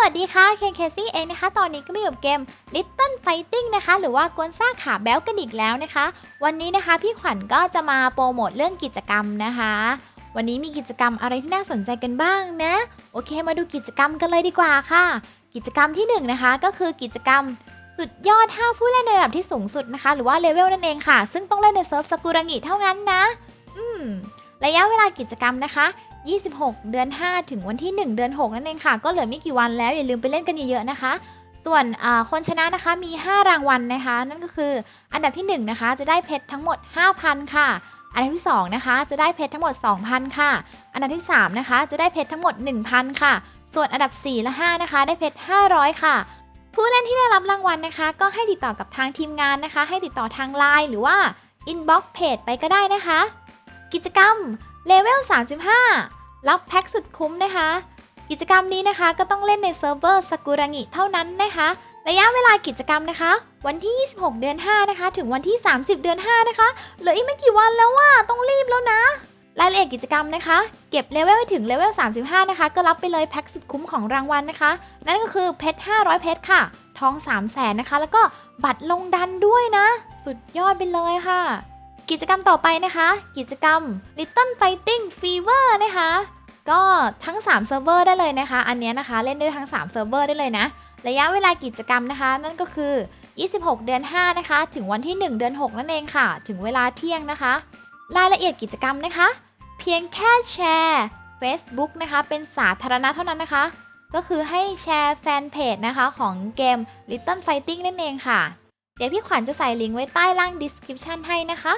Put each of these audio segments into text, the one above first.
วัสดีค่ะเคนเคซี่เองนะคะ ตอนนี้ก็มาอยู่เกม Little Fighting นะคะ หรือว่ากวนซ่าขาแบ๊วกันอีกแล้วนะคะ วันนี้นะคะพี่ขวัญก็จะมาโปรโมทเรื่องกิจกรรมนะคะ วันนี้มีกิจกรรมอะไรที่น่าสนใจกันบ้างนะ โอเคมาดูกิจกรรมกันเลยดีกว่าค่ะ กิจกรรมที่หนึ่งนะคะก็คือกิจกรรมสุดยอด5ผู้เล่นในระดับที่สูงสุดนะคะ หรือว่าเลเวลนั่นเองค่ะ ซึ่งต้องเล่นในเซิร์ฟสกุรังิเท่านั้นนะ อืมระยะเวลากิจกรรมนะคะ 26 เดือน 5 ถึงวันที่ 1 เดือน 6 นั่นเองค่ะ ก็เหลือไม่กี่วันแล้วอย่าลืมไปเล่นกันเยอะๆนะคะ ส่วนคนชนะนะคะมี 5 รางวัลนะคะ นั่นก็คืออันดับที่ 1 นะคะ จะได้เพชรทั้งหมด 5,000 ค่ะ อันดับที่ 2 นะคะ จะได้เพชรทั้งหมด 2,000 ค่ะ อันดับที่ 3 นะคะ จะได้เพชรทั้งหมด 1,000 ค่ะ ส่วนอันดับ 4 และ 5 นะคะ ได้เพชร 500 ค่ะผู้เล่นที่ได้รับรางวัลนะคะ ก็ให้ติดต่อกับทางทีมงานนะคะ ให้ติดต่อทางไลน์หรือว่า inbox page ไปก็ได้นะคะ กิจกรรมเลเวล35 รับแพ็กสุดคุ้มนะคะ กิจกรรมนี้นะคะก็ต้องเล่นในเซิร์ฟเวอร์สกุรังิเท่านั้นนะคะ ระยะเวลากิจกรรมนะคะ วันที่ 26 เดือน 5 นะคะ ถึงวันที่ 30 เดือน 5 นะคะ เหลืออีกไม่กี่วันแล้วว่าต้องรีบแล้วนะ รายละเอียดกิจกรรมนะคะ เก็บเลเวลให้ถึงเลเวล 35 นะคะ ก็รับไปเลยแพ็กสุดคุ้มของรางวัลนะคะ นั่นก็คือเพชร 500 เพชรค่ะ ทอง 3 0 0แสนนะคะ แล้วก็บัตรลงดันด้วยนะ สุดยอดไปเลยค่ะ กิจกรรมต่อไปนะคะ กิจกรรม Little Fighting Fever นะคะ ก็ทั้ง 3 เซิร์ฟเวอร์ได้เลยนะคะ อันนี้นะคะเล่นได้ทั้ง 3 เซิร์ฟเวอร์ได้เลยนะ ระยะเวลากิจกรรมนะคะ นั่นก็คือ 26 เดือน 5 นะคะ ถึงวันที่ 1 เดือน 6 นั่นเองค่ะ ถึงเวลาเที่ยงนะคะ รายละเอียดกิจกรรมนะคะ เพียงแค่แชร์ Facebook นะคะ เป็นสาธารณะเท่านั้นนะคะ ก็คือให้แชร์แฟนเพจนะคะของเกม Little Fighting นั่นเองค่ะเดี๋ยวพี่ขวัญจะใส่ลิงก์ไว้ใต้ล่าง description ให้นะคะ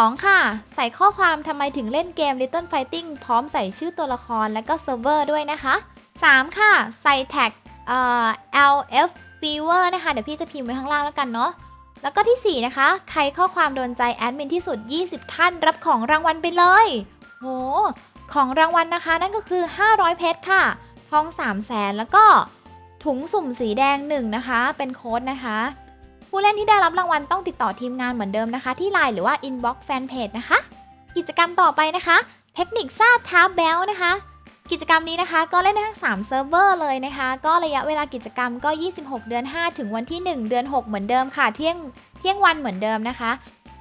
2 ค่ะ ใส่ข้อความทำไมถึงเล่นเกม Little Fighting พร้อมใส่ชื่อตัวละครและก็เซิร์ฟเวอร์ด้วยนะคะ 3 ค่ะ ใส่แท็กเอ่อ LF Fever นะคะ เดี๋ยวพี่จะพิมพ์ไว้ข้างล่างแล้วกันเนาะแล้วก็ที่ 4 นะคะ ใครข้อความโดนใจแอดมินที่สุด 20 ท่านรับของรางวัลไปเลย โห ของรางวัลนะคะ นั่นก็คือ 500 เพชรค่ะ ทอง3 0 0แสนแล้วก็ถุงสุ่มสีแดง 1 นะคะ เป็นโค้ดนะคะ ผู้เล่นที่ได้รับรางวัลต้องติดต่อทีมงานเหมือนเดิมนะคะ ที่ไลน์หรือว่า inbox fanpage นะคะ กิจกรรมต่อไปนะคะ เทคนิคซ่าท้าแบลนะคะ กิจกรรมนี้นะคะ ก็เล่นได้ทั้ง3เซิร์ฟเวอร์เลยนะคะ ก็ระยะเวลากิจกรรมก็ 26 เดือน 5 ถึงวันที่ 1 เดือน 6 เหมือนเดิมค่ะ เที่ยงเที่ยงวันเหมือนเดิมนะคะ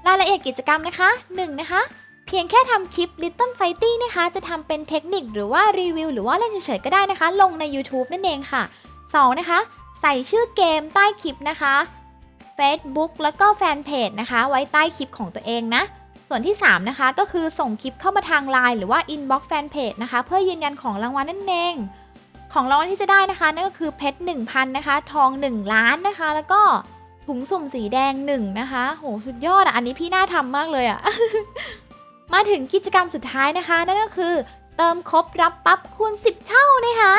รายละเอียดกิจกรรมนะคะ 1 นะคะเพียงแค่ทำคลิป Little Fighting นะคะ จะทำเป็นเทคนิคหรือว่ารีวิวหรือว่าเล่นเฉยๆก็ได้นะคะ ลงใน YouTube นั่นเองค่ะ 2 นะคะ ใส่ชื่อเกมใต้คลิปนะคะ Facebook แล้วก็แฟนเพจนะคะ ไว้ใต้คลิปของตัวเองนะ ส่วนที่ 3 นะคะ ก็คือส่งคลิปเข้ามาทาง Line หรือว่า Inbox Fanpage นะคะ เพื่อยืนยันของรางวัลนั่นเอง ของรางวัลที่จะได้นะคะ นั่นก็คือเพชร1,000 นะคะ ทอง 1 ล้านนะคะ แล้วก็ถุงสุ่มสีแดง 1 นะคะ โห สุดยอดอะ อันนี้พี่น่าทำมากเลยอะ มาถึงกิจกรรมสุดท้ายนะคะ นั่นก็คือเติมครบรับปั๊บคูณ 10 เท่านะคะ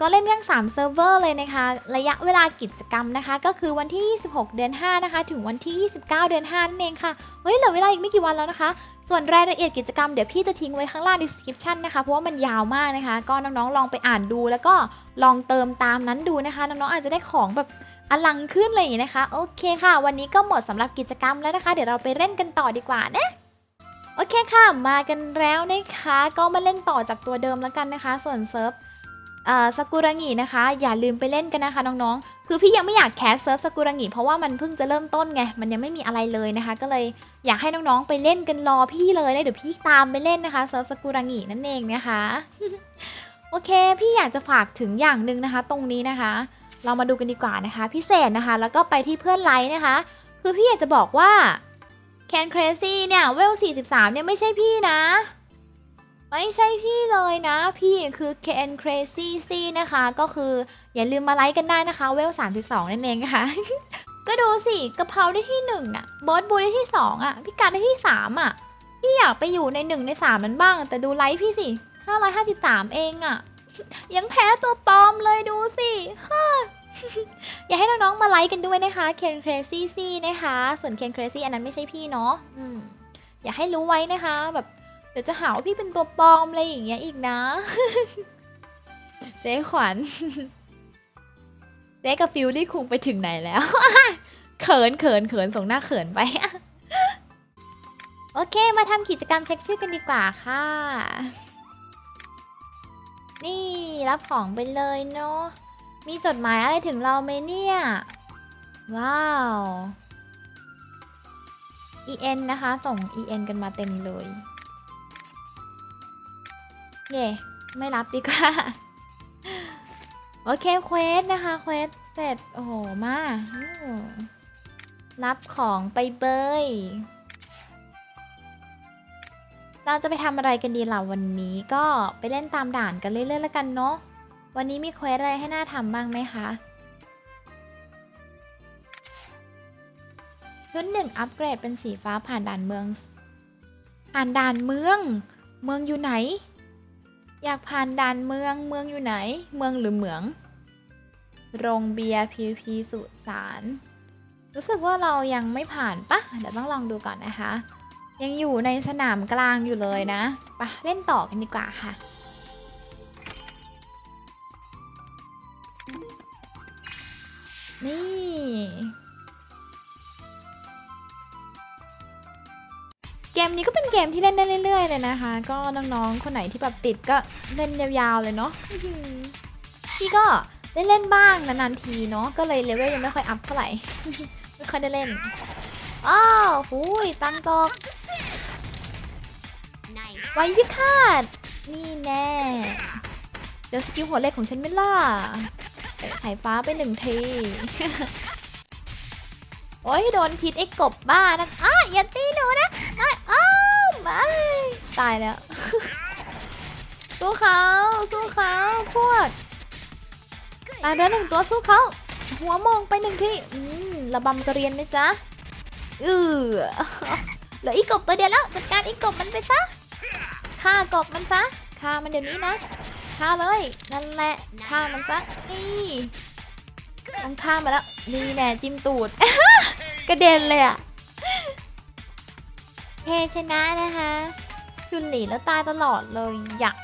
ก็เล่นทั้ง3เซิร์ฟเวอร์เลยนะคะ ระยะเวลากิจกรรมนะคะ ก็คือวันที่ 26 เดือน 5 นะคะ ถึงวันที่ 29 เดือน 5 นั่นเองค่ะ เฮ้ย เหลือเวลาอีกไม่กี่วันแล้วนะคะ ส่วนรายละเอียดกิจกรรมเดี๋ยวพี่จะทิ้งไว้ข้างล่าง description นะคะ เพราะว่ามันยาวมากนะคะ ก็น้องๆ ลองไปอ่านดู แล้วก็ลองเติมตามนั้นดูนะคะ น้องๆ อาจจะได้ของแบบอลังขึ้นอะไรอย่างนี้นะคะ โอเคค่ะ วันนี้ก็หมดสำหรับกิจกรรมแล้วนะคะ เดี๋ยวเราไปเล่นกันต่อดีกว่านะโอเคค่ะ มากันแล้วนะคะ ก็มาเล่นต่อจากตัวเดิมแล้วกันนะคะ ส่วนเซิร์ฟ เอ่อสกุรังินะคะ อย่าลืมไปเล่นกันนะคะน้องๆ คือพี่ยังไม่อยากแคสเซิร์ฟสกุรังิเพราะว่ามันเพิ่งจะเริ่มต้นไง มันยังไม่มีอะไรเลยนะคะ ก็เลยอยากให้น้องๆไปเล่นกันรอพี่เลยนะเดี๋ยวพี่ตามไปเล่นนะคะเซิร์ฟสกุรังินั่นเองนะคะ โอเค พี่อยากจะฝากถึงอย่างหนึ่งนะคะ ตรงนี้นะคะ เรามาดูกันดีกว่านะคะ พิเศษนะคะ แล้วก็ไปที่เพื่อนไลค์นะคะ คือพี่อยากจะบอกว่าแคนเครซี่เนี่ยเวล43เนี่ยไม่ใช่พี่นะ ไม่ใช่พี่เลยนะ พี่คือ Ken Crazy C นะคะ ก็คืออย่าลืมมาไลค์กันได้นะคะ เวล 32 นั่นเองค่ะ ก็ดูสิกะเพราได้ที่1อะบอสบูได้ที่ 2 อะ พี่การได้ที่ 3 อะ พี่อยากไปอยู่ใน 1 ใน 3 นั้นบ้าง แต่ดูไลค์พี่สิ 553 เองอะ ยังแพ้ตัวปลอมเลยดูสิเฮ้ออยากให้น้องๆมาไลค์กันด้วยนะคะ Ken Crazy C นะคะ ส่วน Ken Crazy อันนั้นไม่ใช่พี่เนาะอืมอยากให้รู้ไว้นะคะแบบ ดี๋ยวจะหาว่าพี่เป็นตัวปลอมอะไรอย่างเงี้ยอีกนะ เจ๊ขวัญ เจ๊กับฟิลลี่คุงไปถึงไหนแล้ว เขินเขินเขินส่งหน้าเขินไป โอเค มาทำกิจกรรมเช็คชื่อกันดีกว่าค่ะ นี่รับของไปเลยเนาะ มีจดหมายอะไรถึงเราไหมเนี่ย ว้าว en นะคะ ส่ง en กันมาเต็มเลย เย่ไม่รับดีกว่า โอเคเควสนะคะเควสเสร็จ โอ้โห มารับของไปเบยเราจะไปทำอะไรกันดีล่ะวันนี้ก็ไปเล่นตามด่านกันเรื่อยๆแล้วกันเนาะวันนี้มีเควสอะไรให้น่าทำบ้างไหมคะชุดหนึ่งอัปเกรดเป็นสีฟ้าผ่านด่านเมือง ผ่านด่านเมือง เมืองอยู่ไหน อยากผ่านด่านเมือง เมืองอยู่ไหน เมืองหรือเหมือง โรงเบียร์พีพีสุสาน รู้สึกว่าเรายังไม่ผ่านปะเดี๋ยวต้องลองดูก่อนนะคะ ยังอยู่ในสนามกลางอยู่เลยนะปะเล่นต่อกันดีกว่าค่ะ นี่เกมนี้ก็เป็น เกมที่เล่นได้เรื่อย ๆ เลยนะคะ ก็น้องๆ คนไหนที่แบบติดก็เล่นยาวๆเลยเนาะอื้อหือพี่ก็ได้เล่นบ้างนานๆทีเนาะก็เลยเลเวลยังไม่ค่อยอัพเท่าไหร่ ไม่ค่อยได้เล่นอ้าวหูยตังตก Nice. ไว้พิฆาตนี่แน่เดี๋ยวสกิลหัวเล็กของฉันไม่ล่ะเตะสายฟ้าไปหนึ่งที โอ้ยโดนพิษไอ้กบบ้านั่นอ้าอย่าตีหนู ตายแล้ว สู้เขาสู้เขาพวกตายไปแล้วหนึ่งตัวสู้เขาหัวมองไปหนึ่งที่อืมระบำกระเรียนนะจ๊ะอือเหลืออีกกบตัวเดียวแล้วจัดการอีกกบมันไปซะฆ่ากบมันซะฆ่ามันเดี๋ยวนี้นะฆ่าเลยนั่นแหละฆ่ามันซะนี่ต้องฆ่ามาแล้วนี่แน่จิ้มตูดกระเด็นเลยอะเพชนะนะคะ ชุนหลีแล้วตายตลอดเลยอยาก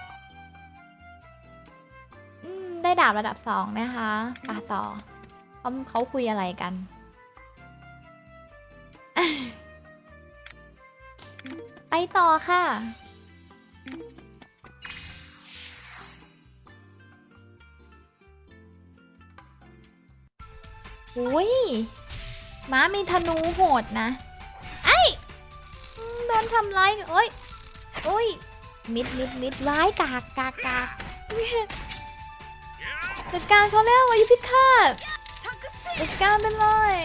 ได้ดาบระดับสองนะคะไปต่อเขาเขาคุยอะไรกัน ไปต่อค่ะ อุ้ยม้ามีธนูโหดนะ ไอ้โดนทำร้ายโอ้ย โอ้ย มิดมิดมิดร้ายกากกากกากจัดการเขาแล้ววายุพิฆาตจัดการไปเลย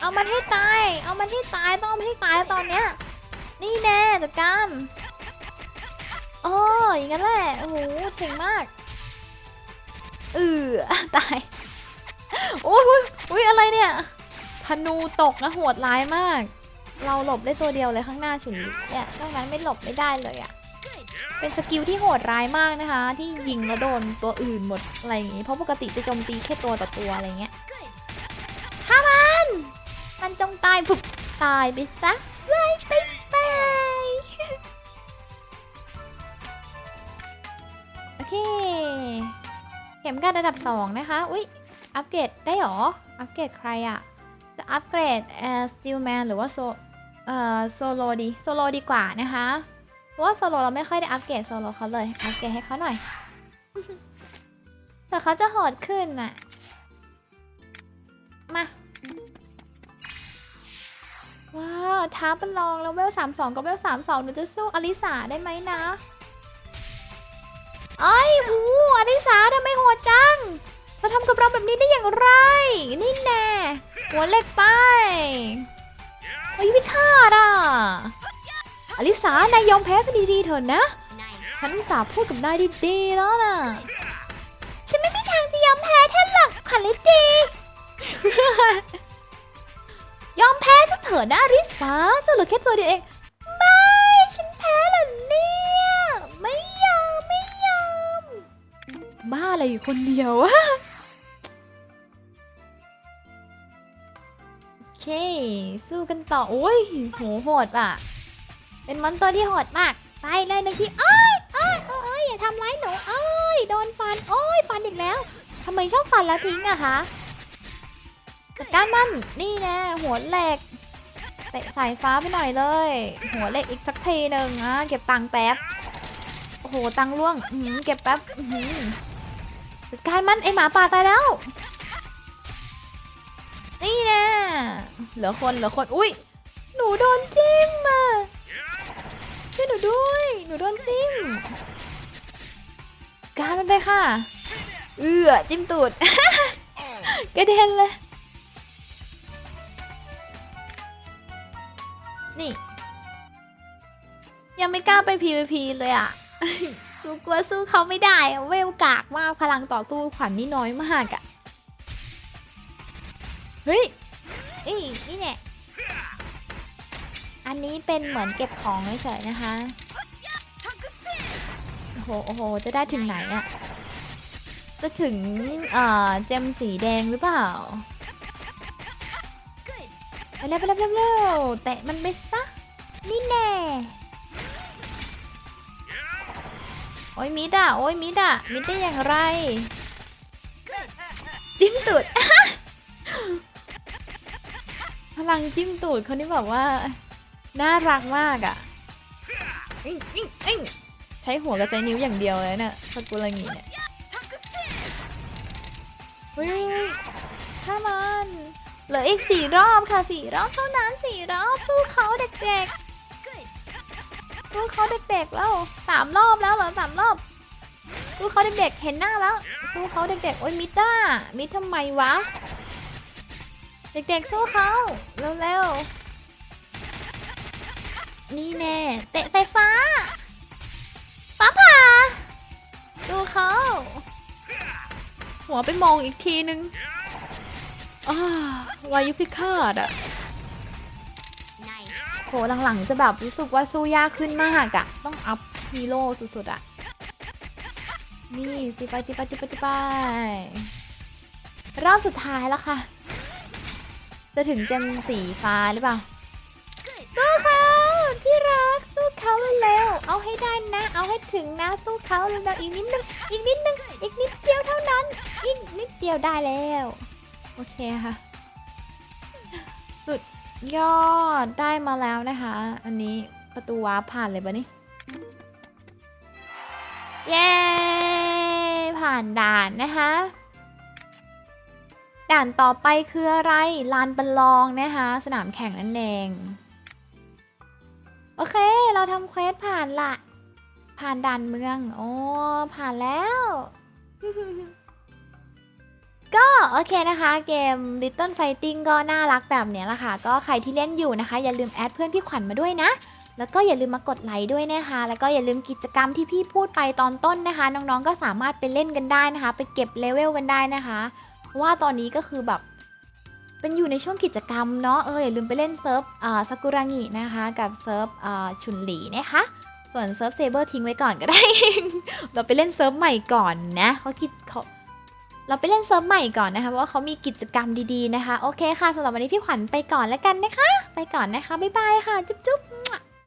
เอามันให้ตาย เอามันให้ตาย ต้องเอามันให้ตายตอนเนี้ย นี่แน่จัดการอ้อย่างนั้นแหละ โอ้โหเจ๋งมากเออตาย โอ้ยอ้ยโอ้ยอะไรเนี่ย ธนูตกนะโหดร้ายมาก เราหลบได้ตัวเดียวเลยข้างหน้าฉุนเนี่ยนอกนั้นไม่หลบไม่ได้เลยอะ่ะเป็นสกิลที่โหดร้ายมากนะคะ ที่ยิงแล้วโดนตัวอื่นหมดอะไรอย่างงี้เพราะปกติจะโจมตีแค่ตัวต่อตัวอะไรเงี้ย Good. ฆ่ามัน มันจงตายฝึกตายไปซะไล่ไปไปโอเค เข็มกัดระดับ 2 นะคะ อุ๊ย อัปเกรดได้หรอ อัปเกรดใครอะจะอัปเกรดเอ่อสติลแมนหรือว่าโซ เอ่อโซโลดีโซโลดีกว่านะคะเพราะว่าโซโลเราไม่ค่อยได้อัปเกรดโซโลเขาเลยอัปเกรดให้เขาหน่อยแต่เขาจะโหดขึ้นน่ะมาว้าวท้าเประลองแล้วเวลสามสองกับเวลสามสองหนูจะสู้อลิสาได้ไหมนะไอ้ยหูอลิสาทำไมโหดจังเธอทำกับเราแบบนี้ได้อย่างไร นี่แน่หัวเล็กไป โอ้ยพิฆาตอะอลิสานายยอมแพ้ซะดีๆเถอะนะ Nice. ฉันอุตสาห์พูดกับนายดีๆแล้วนะฉันไม่มีทางจะยอมแพ้ท่านหรอกขันลิดียอมแพ้ซะเถอะนะริสาเจะเหลือแค่ตัวเดียวเอง ไม่ ฉันแพ้เหรอเนี่ย ไม่ยอม ไม่ยอม บ้าอะไรอยู่คนเดียวอะ เคสู้กันต่อโอ้ยโหโหดอะ เป็นมอนสเตอร์ที่โหดมากไปเลยหนึ่งทีเอ้ยเอ้ยเอ้ยเอ้ยอย่าทำร้ายหนูเอ้ยโดนฟันโอ้ยฟันอีกแล้วทำไมชอบฟันแล้วทิ้งอะคะจัดการมันนี่แน่หัวเหล็กเตะสายฟ้าไปหน่อยเลย หัวเหล็กอีกสักทีหนึ่งอะเก็บตังแป๊บโอ้โหตังล่วงหือเก็บแป๊บหือจัดการมันไอหมาป่าตายแล้วนี่แนะ เหลือคนเหลือคน อุ้ย หนูโดนจิ้มอะช่วยหนูด้วย หนูโดนจิ้ม การมันไปค่ะ เอือจิ้มตูด กระเด็นเลย นี่ ยังไม่กล้าไป PVP เลยอะกูกลัวสู้เขาไม่ได้ เวลกากมาก พลังต่อสู้ขวัญนี่น้อยมากอะ เฮ้ย นี่นี่เนี่ยอันนี้เป็นเหมือนเก็บของเฉยๆนะคะโอ้โหโอ้โห จะได้ถึงไหนอะจะถึงเอ่อเจมสีแดงหรือเปล่าไปเร็วไปเร็วไปเร็วเร็วเตะมันไปซะนี่แน่โอ้ยมิดอะโอ้ยมิดอะมิดได้อย่างไร จิ้มตูด ลังจิ้มตูดเขานี่แบบว่า น่ารักมากอะใช้หัวกับใจนิ้วอย่างเดียวเลยเนี่ยสกุลงีเนี่ยเฮ้ยถ้ามันเหลืออีกสี่รอบค่ะสี่รอบเท่านั้นสี่รอบสู้เขาเด็กๆสู้เขาเด็กๆแล้วสามรอบแล้วเหรอสามรอบสู้เขาเด็กๆเห็นหน้าแล้วสู้เขาเด็กๆโอ้ยมิดด้ามิดทำไมวะ เด็กๆสู้เขาเร็วๆนี่แน่เตะไฟฟ้าฟ้าผ่าดูเขาหัวไปมองอีกทีนึงอ้าวายุพิฆาตอะโหหลังๆจะแบบรู้สึกว่าสู้ยากขึ้นมากอะต้องอัพฮีโร่สุดๆอะนี่ตีไปตีไปตีไปตีไปรอบสุดท้ายแล้วค่ะ จะถึงจมสีฟ้าหรือเปล่าสู้เขาที่รักสู้เขาเร็วเอาให้ได้นะ เอาให้ถึงนะสู้เขาเร็วอีกนิดนึงอีกนิดนึงอีกนิดเดียวเท่านั้น อีกนิดเดียวได้แล้วโอเคค่ะ สุดยอดได้มาแล้วนะคะ อันนี้ประตูวาร์ผ่านเลยปะนี่เย้ผ่านด่านนะคะ ด่านต่อไปคืออะไร ลานประลองนะคะ สนามแข่งนั่นเอง โอเค เราทำเควสผ่านละ ผ่านด่านเมือง โอ้ ผ่านแล้ว ก็โอเคนะคะ เกม Little Fighting ก็น่ารักแบบเนี้ยละค่ะ ก็ใครที่เล่นอยู่นะคะ อย่าลืมแอดเพื่อนพี่ขวัญมาด้วยนะแล้วก็อย่าลืมมากดไลค์ด้วยนะคะ แล้วก็อย่าลืมกิจกรรมที่พี่พูดไปตอนต้นนะคะ น้องๆ ก็สามารถไปเล่นกันได้นะคะ ไปเก็บเลเวลกันได้นะคะ เพราะว่าตอนนี้ก็คือแบบเป็นอยู่ในช่วงกิจกรรมเนาะเอออย่าลืมไปเล่นเซิร์ฟอ่าซากุระงินะคะ กับเซิร์ฟอ่าชุนหลีนะคะส่วนเซิร์ฟเซเบอร์ทิ้งไว้ก่อนก็ได้ เราไปเล่นเซิร์ฟใหม่ก่อนนะเขาคิดเขาเราไปเล่นเซิร์ฟใหม่ก่อนนะคะเพราะว่าเขามีกิจกรรมดีๆนะคะ โอเคค่ะสำหรับวันนี้พี่ขวัญไปก่อนแล้วกันนะคะ ไปก่อนนะคะบ๊ายบายค่ะ จุ๊บๆ